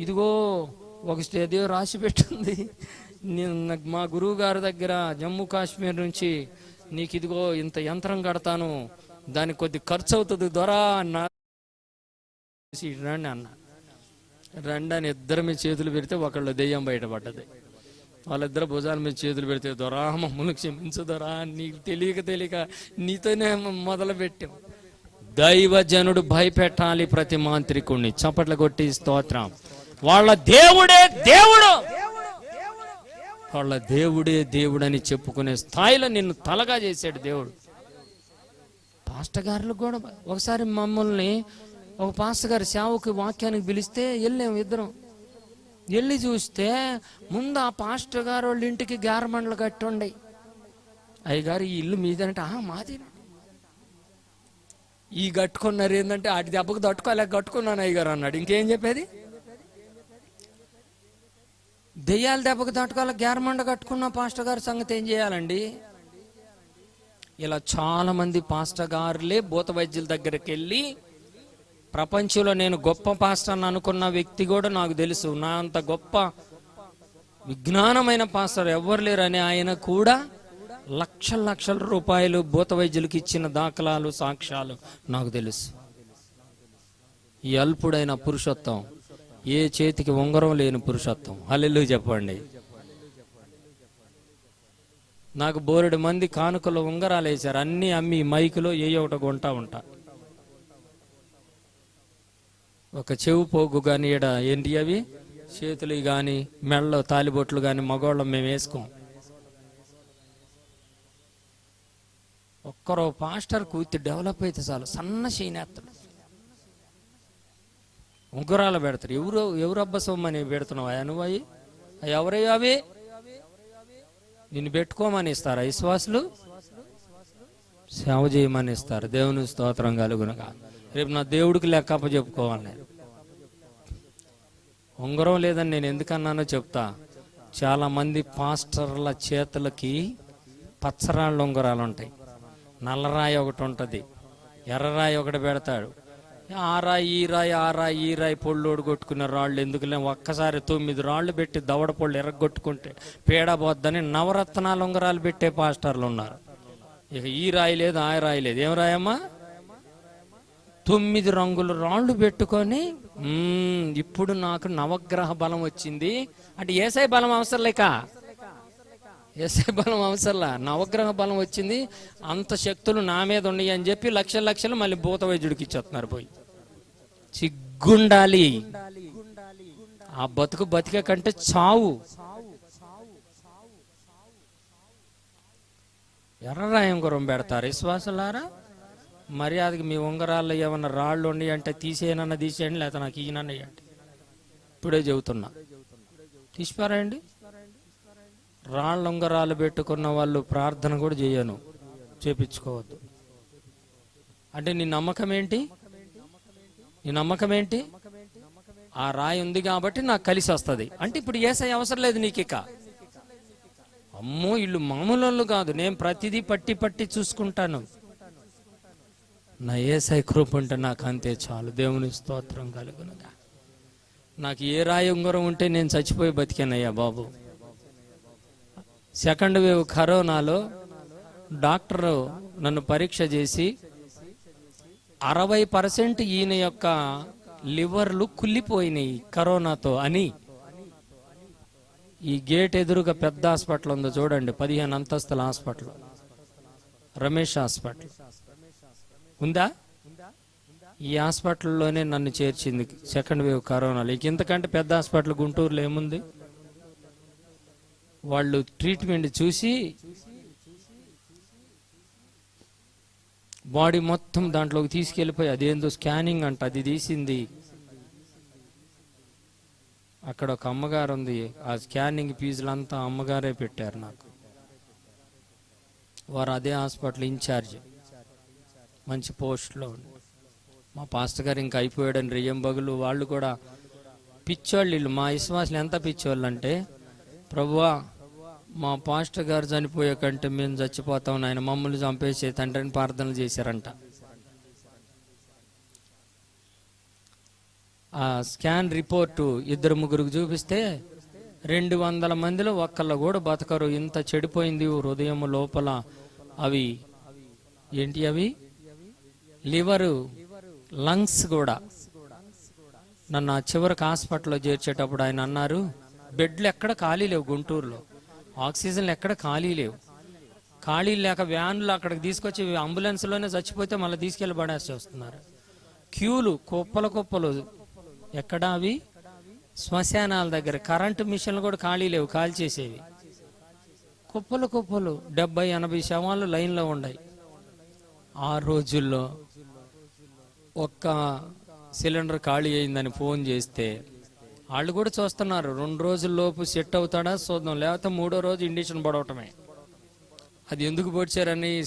ఇదిగో ఒక ఏదో రాసి పెట్టింది. నేను మా గురువు గారి దగ్గర జమ్మూ కాశ్మీర్ నుంచి నీకు ఇదిగో ఇంత యంత్రం కడతాను దానికి కొద్ది ఖర్చు అవుతుంది దొరా అన్న. రండి అన్న. రండి అని ఇద్దరు మీ చేతులు పెడితే ఒకళ్ళు దెయ్యం బయటపడ్డది. వాళ్ళిద్దరు భుజాల మీద చేతులు పెడితే దొరా మమ్మల్ని క్షమించదొరా నీకు తెలియక తెలియక నీతోనే మొదలు పెట్టాం దైవజనుడు భయపెట్టాలి ప్రతి మాంత్రికుణ్ణి. చప్పట్లు కొట్టి స్తోత్రం. వాళ్ళ దేవుడే దేవుడు. వాళ్ళ దేవుడే దేవుడని చెప్పుకునే స్థాయిలో నిన్ను తలగా చేశాడు దేవుడు. పాస్టర్ గారులకు కూడా ఒకసారి మమ్మల్ని ఒక పాస్టర్ గారు సేవకు వాక్యానికి పిలిస్తే వెళ్ళాము ఇద్దరం. వెళ్ళి చూస్తే ముందు ఆ పాస్టర్ గారు వాళ్ళ ఇంటికి గారమండలు కట్టి ఉండే అయ్యగారు ఈ ఇల్లు మీదంటే ఆ మాది ఈ కట్టుకున్నారు ఏంటంటే అటు దెబ్బకు తట్టుకోలేక కట్టుకున్నాను అయ్యగారు అన్నాడు. ఇంకేం చెప్పేది? దెయ్యాల దెబ్బకు తట్టుకోవాలి గ్యారమండ కట్టుకున్న పాస్టర్ గారి సంగతి ఏం చేయాలండి? ఇలా చాలా మంది పాస్టర్ గారులే భూత వైద్యుల దగ్గరికి వెళ్ళి ప్రపంచంలో నేను గొప్ప పాస్టర్ అని అనుకున్న వ్యక్తి కూడా నాకు తెలుసు. నా అంత గొప్ప విజ్ఞానమైన పాస్టర్ ఎవ్వరు లేరని ఆయన కూడా లక్షల లక్షల రూపాయలు భూత వైద్యులకు ఇచ్చిన దాఖలాలు సాక్ష్యాలు నాకు తెలుసు. ఈ అల్పుడైన పురుషత్వం ఏ చేతికి ఉంగరం లేని పురుషత్వం. హల్లెలూ చెప్పండి. నాకు బోరెడు మంది కానుకలు ఉంగరాలు వేశారు. అన్ని అమ్మి మైకులో ఏ ఒకటి కొంటా ఉంటా. ఒక చెవు పోగు కానీ ఈడ ఏంటి అవి? చేతులు కానీ మెళ్ళ తాలిబొట్లు కానీ మగవాళ్ళం మేము వేసుకోం. ఒక్కరో పాస్టర్ కూర్తి డెవలప్ అయితే చాలు. సన్న చేయనేస్తాడు ఉంగరాలు పెడతారు. ఎవరు ఎవరు అబ్బసమ్మని పెడుతున్నావు? అయ్యా నువ్వు అవి ఎవరయ్యో అవి? నిన్ను పెట్టుకోమని ఇస్తారా. విశ్వాసులు సేవ చేయమని ఇస్తారు. దేవుని స్తోత్రం కలుగునగా. రేపు నా దేవుడికి లెక్కప్ప చెప్పుకోవాలి నేను. ఉంగరం లేదని నేను ఎందుకన్నానో చెప్తా. చాలా మంది పాస్టర్ల చేతులకి పచ్చరాళ్ళ ఉంగరాలు ఉంటాయి. నల్లరాయి ఒకటి ఉంటుంది. ఎర్రరాయి ఒకటి పెడతాడు. ఆ రాయి ఈ రాయి ఆ ఈ రాయి పొళ్ళోడు కొట్టుకున్న రాళ్ళు ఎందుకులే ఒక్కసారి తొమ్మిది రాళ్ళు పెట్టి దవడ పొళ్ళు ఎరగొట్టుకుంటే పేడ పోద్దని నవరత్నాల ఉంగరాలు పెట్టే పాస్టర్లు ఉన్నారు. ఇక ఈ రాయి లేదు ఆ రాయి లేదు. ఏం రాయమ్మా? తొమ్మిది రంగుల రాళ్ళు పెట్టుకొని ఇప్పుడు నాకు నవగ్రహ బలం వచ్చింది. అంటే ఏసై బలం అవసరం లేక? ఎస్ఐ బలం అవసరంలా? నవగ్రహ బలం వచ్చింది అంత శక్తులు నా మీద ఉన్నాయి అని చెప్పి లక్షల లక్షలు మళ్ళీ భూత వైద్యుడికి ఇచ్చేస్తున్నారు పోయి. సిగ్గుండాలి ఆ బతుకు బతికే కంటే చావు. ఎర్రరాయి ఉంగరం పెడతారు? విశ్వాసులారా? మర్యాదకి మీ ఉంగరాల్లో ఏమన్నా రాళ్ళు ఉండి అంటే తీసేయనన్నా తీసేయండి లేకపోతే నాకు ఈయనన్నా ఇవ్వండి ఇప్పుడే చెబుతున్నా. తీసిపారాయండి. రాళ్ళ ఉంగరాలు పెట్టుకున్న వాళ్ళు ప్రార్థన కూడా చేయను. చేపించుకోవద్దు. అంటే నీ నమ్మకం ఏంటి? నీ నమ్మకం ఏంటి? ఆ రాయి ఉంది కాబట్టి నాకు కలిసి వస్తుంది. అంటే ఇప్పుడు ఏసై అవసరం లేదు నీకు ఇక. అమ్మో ఇల్లు మామూలు వాళ్ళు కాదు. నేను ప్రతిదీ పట్టి పట్టి చూసుకుంటాను. నా ఏసై కృప ఉంటే నాకు అంతే చాలు. దేవుని స్తోత్రం కలుగునుగా. నాకు ఏ రాయి ఉంగరం ఉంటే నేను చచ్చిపోయి బతికానయ్యా బాబు. సెకండ్ వేవ్ కరోనాలో డాక్టర్ నన్ను పరీక్ష చేసి అరవై పర్సెంట్ ఈయన యొక్క లివర్లు కుళ్ళిపోయినాయి కరోనాతో అని. ఈ గేట్ ఎదురుగా పెద్ద హాస్పిటల్ ఉందో చూడండి పదిహేను అంతస్తుల హాస్పిటల్. రమేష్ హాస్పిటల్. ఉందా? ఈ హాస్పిటల్లోనే నన్ను చేర్చింది సెకండ్ వేవ్ కరోనాలు. ఇంతకంటే పెద్ద హాస్పిటల్ గుంటూరులో ఏముంది? వాళ్ళు ట్రీట్మెంట్ చూసి బాడీ మొత్తం దాంట్లోకి తీసుకెళ్ళిపోయి అదేందో స్కానింగ్ అంట అది తీసింది. అక్కడ ఒక అమ్మగారు ఉంది ఆ స్కానింగ్ ఫీజులంతా అమ్మగారే పెట్టారు నాకు. వారు అదే హాస్పిటల్ ఇన్ఛార్జ్ మంచి పోస్ట్లో మా పాస్టర్ గారు ఇంకా అయిపోయాడని రెయ్యం బగులు వాళ్ళు కూడా పిచ్చోళ్ళు వీళ్ళు. మా విశ్వాసులు ఎంత పిచ్చోళ్ళు అంటే ప్రభువా మా పాస్టర్ గారు చనిపోయే కంటే మేము చచ్చిపోతాం ఆయన మమ్మల్ని చంపేసి తండ్రిని ప్రార్థనలు చేశారంట. ఆ స్కాన్ రిపోర్టు ఇద్దరు ముగ్గురికి చూపిస్తే రెండు వందల మందిలో ఒక్కళ్ళు కూడా బతకరు. ఇంత చెడిపోయింది హృదయం లోపల. అవి ఏంటి అవి? లివరు లంగ్స్ కూడా. నన్ను ఆ చివరికి హాస్పిటల్లో చేర్చేటప్పుడు ఆయన అన్నారు బెడ్లు ఎక్కడ ఖాళీ లేవు గుంటూరులో. ఆక్సిజన్లు ఎక్కడ ఖాళీ లేవు. ఖాళీ లేక వ్యాన్లు అక్కడికి తీసుకొచ్చి అంబులెన్స్లోనే చచ్చిపోతే మళ్ళీ తీసుకెళ్ళి పడేసి వస్తున్నారు. క్యూలు కుప్పల కుప్పలు ఎక్కడ అవి? శ్మశానాల దగ్గర. కరెంటు మిషన్లు కూడా ఖాళీ లేవు ఖాళీ చేసేవి కుప్పలు కుప్పలు డెబ్బై ఎనభై శవాలు లైన్లో ఉన్నాయి. ఆ రోజుల్లో ఒక్క సిలిండర్ ఖాళీ అయిందని ఫోన్ చేస్తే వాళ్ళు కూడా చూస్తున్నారు. రెండు రోజుల్లోపు సెట్ అవుతాడా చూద్దాం. లేకపోతే మూడో రోజు ఇండిషన్ పడవటమే. అది ఎందుకు పొడిచారని